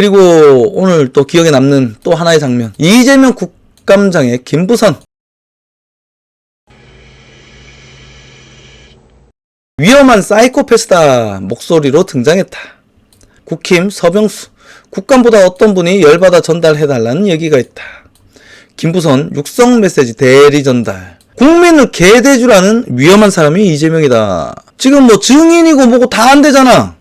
그리고 오늘 또 기억에 남는 또 하나의 장면. 이재명 국감장의 김부선. 위험한 사이코패스다 목소리로 등장했다. 국힘 서병수. 국감보다 어떤 분이 열받아 전달해달라는 얘기가 있다. 김부선 육성 메시지 대리 전달. 국민을 개대주라는 위험한 사람이 이재명이다. 지금 뭐 증인이고 뭐고 다 안 되잖아.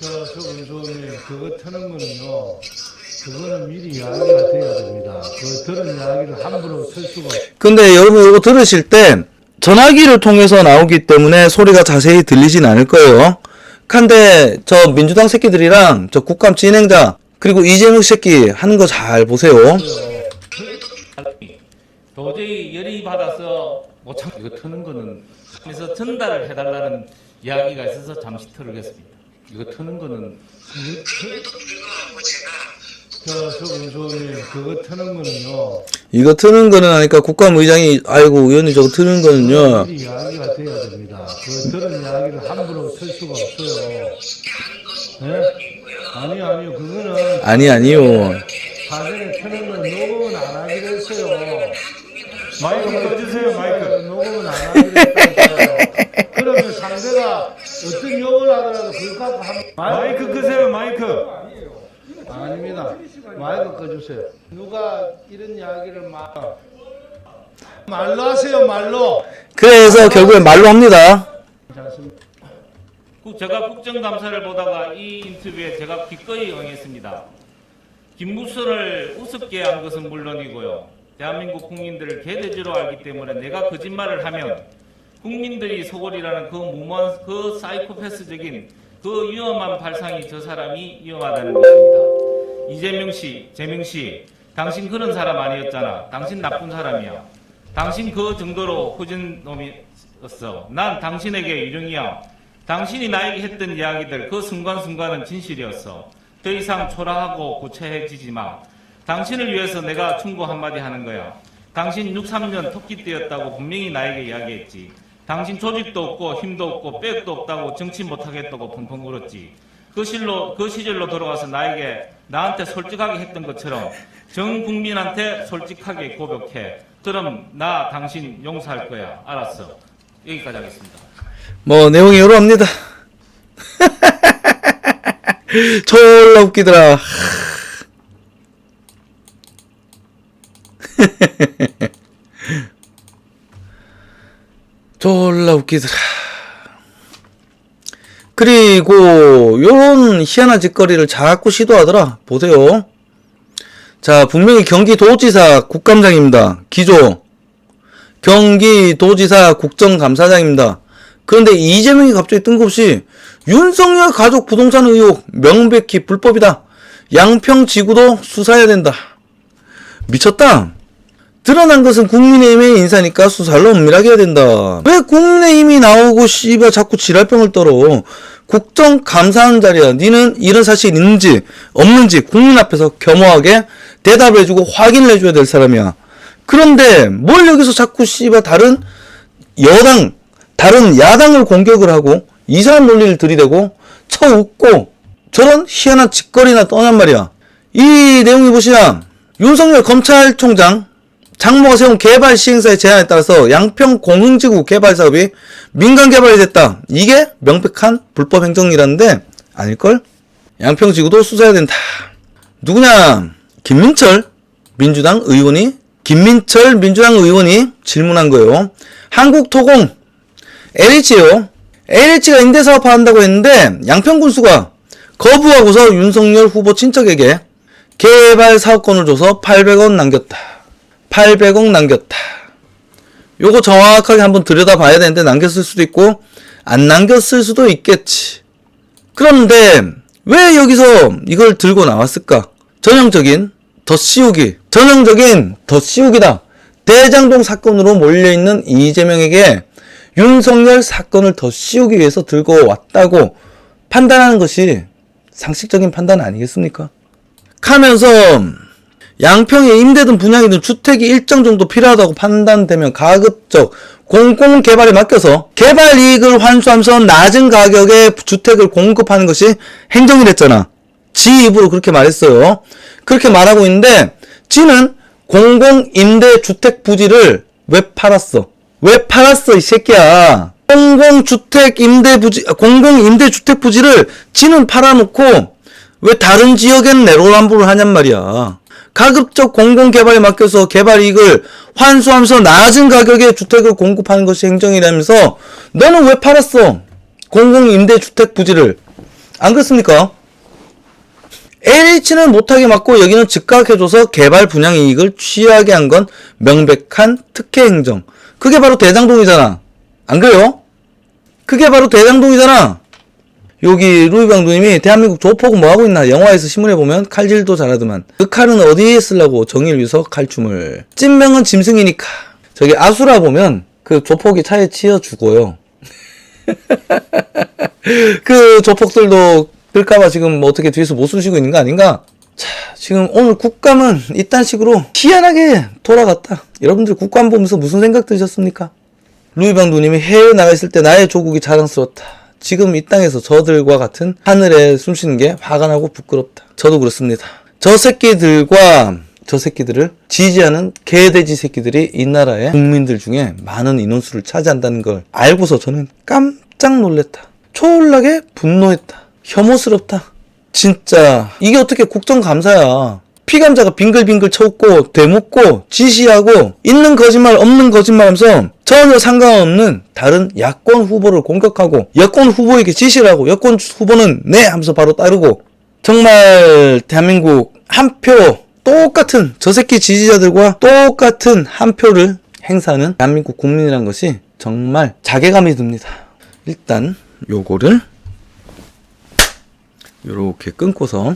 저, 저 운송님 그거 트는 거는요. 그거는 미리 이야기가 돼야 됩니다. 그 들은 이야기를 함부로 틀 수가 없 근데 여러분 이거 들으실 때 전화기를 통해서 나오기 때문에 소리가 자세히 들리진 않을 거예요. 근데 저 민주당 새끼들이랑 저 국감 진행자 그리고 이재명 새끼 하는 거 잘 보세요. 도저히 열이 받아서 못 참. 이거 트는 거는 그래서 전달을 해달라는 이야기가 있어서 잠시 틀겠습니다. 이거 트는 거는 저, 저 운송님 그거 트는 거는요. 이거 트는 거는 하니까 국감의장이 아이고 의원님 저거 트는 거는요. 이야기가 돼야 됩니다. 그 들은 이야기를 함부로 틀 수가 없어요. 예? 아니, 아니요. 그거는 아니 아니요. 사전에 트는 건 녹음은 안 하기로 했어요. 마이크 꺼주세요 마이크. 녹음은 안 하기로 했어요. 그러면 상대가 어떤 욕을 하더라도 그거 갖고 한 마이크 끄세요 마이크. 아닙니다. 마이크 꺼주세요. 누가 이런 이야기를 막 말로 하세요 말로. 그래서 결국엔 말로 합니다. 국- 제가 국정감사를 보다가 이 인터뷰에 제가 기꺼이 응했습니다. 김무선을 우습게 한 것은 물론이고요. 대한민국 국민들을 개돼지로 알기 때문에 내가 거짓말을 하면 국민들이 소골이라는 그 무모한 그 사이코패스적인 그 위험한 발상이 저 사람이 위험하다는 것입니다. 이재명 씨, 재명 씨, 당신 그런 사람 아니었잖아. 당신 나쁜 사람이야. 당신 그 정도로 후진 놈이었어. 난 당신에게 유령이야. 당신이 나에게 했던 이야기들 그 순간순간은 진실이었어. 더 이상 초라하고 구체해지지 마. 당신을 위해서 내가 충고 한마디 하는 거야. 당신 6, 3년 토끼띠였다고 분명히 나에게 이야기했지. 당신 조직도 없고 힘도 없고 빽도 없다고 정치 못하겠다고 펑펑 울었지. 그 실로 그 시절로 돌아가서 나에게 나한테 솔직하게 했던 것처럼 전 국민한테 솔직하게 고백해. 그럼 나 당신 용서할 거야. 알았어. 여기까지 하겠습니다. 뭐 내용이 이러합니다. 졸라 웃기더라. 졸라 웃기더라. 그리고 요런 희한한 짓거리를 자꾸 시도하더라. 보세요. 자, 분명히 경기도지사 국감장입니다. 기조. 경기도지사 국정감사장입니다. 그런데 이재명이 갑자기 뜬금없이 윤석열 가족 부동산 의혹 명백히 불법이다. 양평지구도 수사해야 된다. 미쳤다. 드러난 것은 국민의힘의 인사니까 수사를 엄밀하게 해야 된다. 왜 국민의힘이 나오고 씨발 자꾸 지랄병을 떨어. 국정감사하는 자리야. 니는 이런 사실이 있는지 없는지 국민 앞에서 겸허하게 대답을 해주고 확인을 해줘야 될 사람이야. 그런데 뭘 여기서 자꾸 씨발 다른 여당, 다른 야당을 공격을 하고 이상한 논리를 들이대고 쳐 웃고 저런 희한한 짓거리나 떠난 말이야. 이 내용이 보시면 윤석열 검찰총장 장모가 세운 개발 시행사의 제안에 따라서 양평 공흥지구 개발 사업이 민간 개발이 됐다. 이게 명백한 불법 행정이라는데 아닐걸? 양평 지구도 수사해야 된다. 누구냐? 김민철 민주당 의원이 김민철 민주당 의원이 질문한 거예요. 한국토공 LH요. LH가 임대 사업 한다고 했는데 양평군수가 거부하고서 윤석열 후보 친척에게 개발 사업권을 줘서 800원 남겼다. 800억 남겼다. 요거 정확하게 한번 들여다 봐야 되는데 남겼을 수도 있고 안 남겼을 수도 있겠지. 그런데 왜 여기서 이걸 들고 나왔을까? 전형적인 더 씌우기. 전형적인 더 씌우기다. 대장동 사건으로 몰려있는 이재명에게 윤석열 사건을 더 씌우기 위해서 들고 왔다고 판단하는 것이 상식적인 판단 아니겠습니까? 하면서 양평에 임대든 분양이든 주택이 일정 정도 필요하다고 판단되면 가급적 공공 개발에 맡겨서 개발 이익을 환수하면서 낮은 가격에 주택을 공급하는 것이 행정이랬잖아. 지 입으로 그렇게 말했어요. 그렇게 말하고 있는데 지는 공공 임대 주택 부지를 왜 팔았어? 왜 팔았어 이 새끼야? 공공 주택 임대 부지 공공 임대 주택 부지를 지는 팔아놓고 왜 다른 지역엔 내로남불을 하냔 말이야. 가급적 공공 개발에 맡겨서 개발 이익을 환수하면서 낮은 가격에 주택을 공급하는 것이 행정이라면서 너는 왜 팔았어? 공공 임대 주택 부지를 안 그렇습니까? LH는 못하게 막고 여기는 즉각해줘서 개발 분양 이익을 취하게 한 건 명백한 특혜 행정. 그게 바로 대장동이잖아. 안 그래요? 그게 바로 대장동이잖아. 여기 루이방 누님이 대한민국 조폭은 뭐 하고 있나? 영화에서 신문에 보면 칼질도 잘하더만. 그 칼은 어디에 쓰려고 정의를 위해서 칼춤을. 찐명은 짐승이니까. 저기 아수라 보면 그 조폭이 차에 치여 죽어요. 그 조폭들도 그럴까봐 지금 뭐 어떻게 뒤에서 못 쑤시고 있는 거 아닌가? 자 지금 오늘 국감은 이딴 식으로 희한하게 돌아갔다. 여러분들 국감 보면서 무슨 생각 드셨습니까? 루이방 누님이 해외 나가 있을 때 나의 조국이 자랑스럽다. 지금 이 땅에서 저들과 같은 하늘에 숨쉬는 게 화가 나고 부끄럽다. 저도 그렇습니다. 저 새끼들과 저 새끼들을 지지하는 개돼지 새끼들이 이 나라의 국민들 중에 많은 인원수를 차지한다는 걸 알고서 저는 깜짝 놀랐다. 초월하게 분노했다. 혐오스럽다. 진짜 이게 어떻게 국정감사야. 피감자가 빙글빙글 쳐웃고 되묻고 지시하고 있는 거짓말 없는 거짓말 하면서 전혀 상관없는 다른 야권 후보를 공격하고 여권 후보에게 지시를 하고 여권 후보는 네 하면서 바로 따르고 정말 대한민국 한 표 똑같은 저 새끼 지지자들과 똑같은 한 표를 행사하는 대한민국 국민이란 것이 정말 자괴감이 듭니다. 일단 요거를 요렇게 끊고서